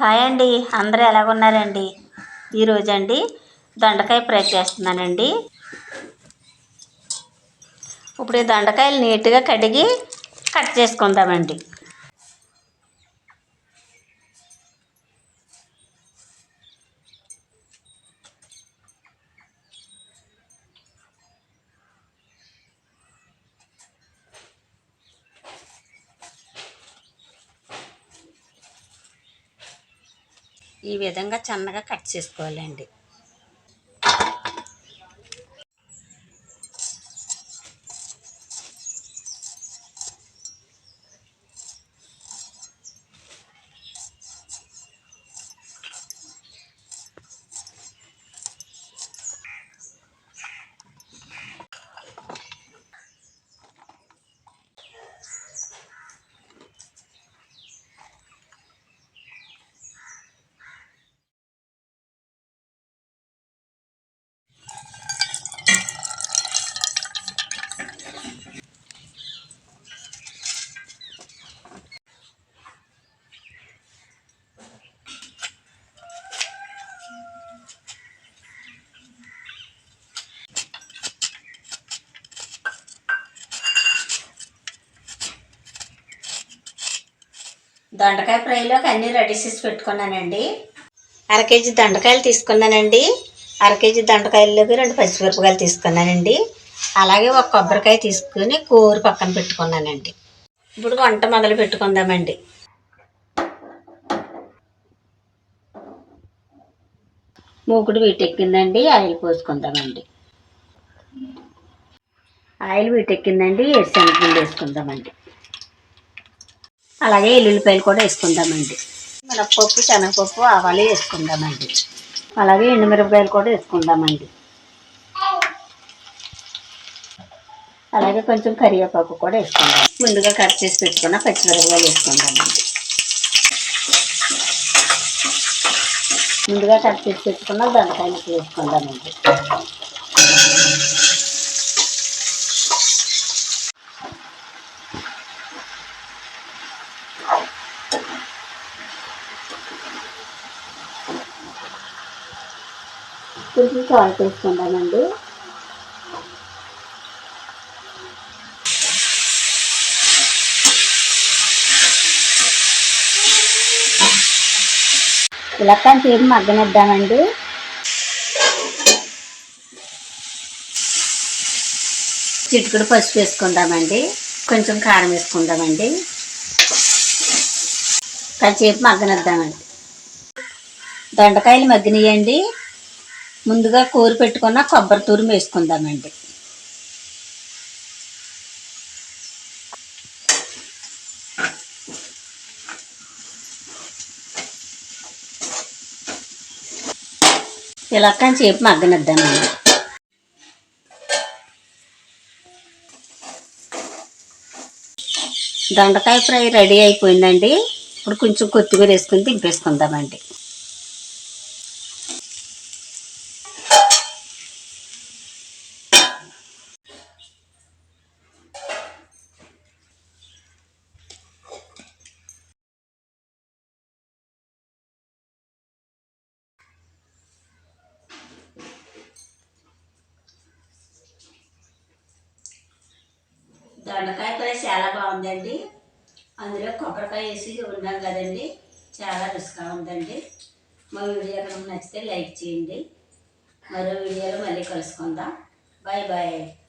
Hi అండి. అందరూ ఎలాగున్నారండి? ఈరోజు అండి దొండకాయ ఫ్రై చేస్తున్నానండి. ఇప్పుడు ఈ దొండకాయలు నీట్గా కడిగి కట్ చేసుకుందామండి. ఈ విధంగా సన్నగా కట్ చేసుకోవాలండి. దొండకాయ ఫ్రైలోకి అన్నీ రెడీ చేసి పెట్టుకున్నానండి. అర కేజీ దొండకాయలు తీసుకున్నానండి. అర కేజీ దొండకాయల్లోకి రెండు పచ్చిమిరపకాయలు తీసుకున్నానండి. అలాగే ఒక కొబ్బరికాయ తీసుకుని కూర పక్కన పెట్టుకున్నానండి. ఇప్పుడు వంట మొదలు పెట్టుకుందామండి. మూకుడు వీటెక్కిందండి ఆయిల్ పోసుకుందామండి. ఆయిల్ వీటెక్కిందండి ఎరుశనగపిండి వేసుకుందామండి. అలాగే ఎల్లుల్లిపాయలు కూడా వేసుకుందామండి. మినప్పప్పు శనగపప్పు ఆవాలు వేసుకుందామండి. అలాగే ఎండుమిరపకాయలు కూడా వేసుకుందామండి. అలాగే కొంచెం కరివేపాకు కూడా వేసుకుందాం. ముందుగా కట్ చేసి పెట్టుకున్న పచ్చిమిరపకాయలు వేసుకుందామండి. ముందుగా కట్ చేసి పెట్టుకున్న దండకాయలు వేసుకుందామండి. కొంచెం సాల్ట్ వేసుకుందామండి ఇలా సేపు మగ్గనిద్దామండి. చిటికుడు పసుపు వేసుకుందామండి. కొంచెం కారం వేసుకుందామండి. కాసేపు మగ్గనిద్దామండి. దొండకాయలు మగ్గినాయండి. ముందుగా కూర పెట్టుకున్న కొబ్బరి తురుము వేసుకుందామండి. ఇలా కానీ మగ్గనిద్దామండి. దొండకాయ ఫ్రై రెడీ అయిపోయిందండి. ఇప్పుడు కొంచెం కొత్తిమీర వేసుకుని దింపేసుకుందామండి. దొండకాయ కూర చాలా బాగుందండి. అందులో కొబ్బరికాయ వేసి ఉన్నాం కదండి చాలా రుచిగా ఉందండి. మా వీడియో నచ్చితే లైక్ చేయండి. మరో వీడియోలో మళ్ళీ కలుసుకుందాం. Bye bye.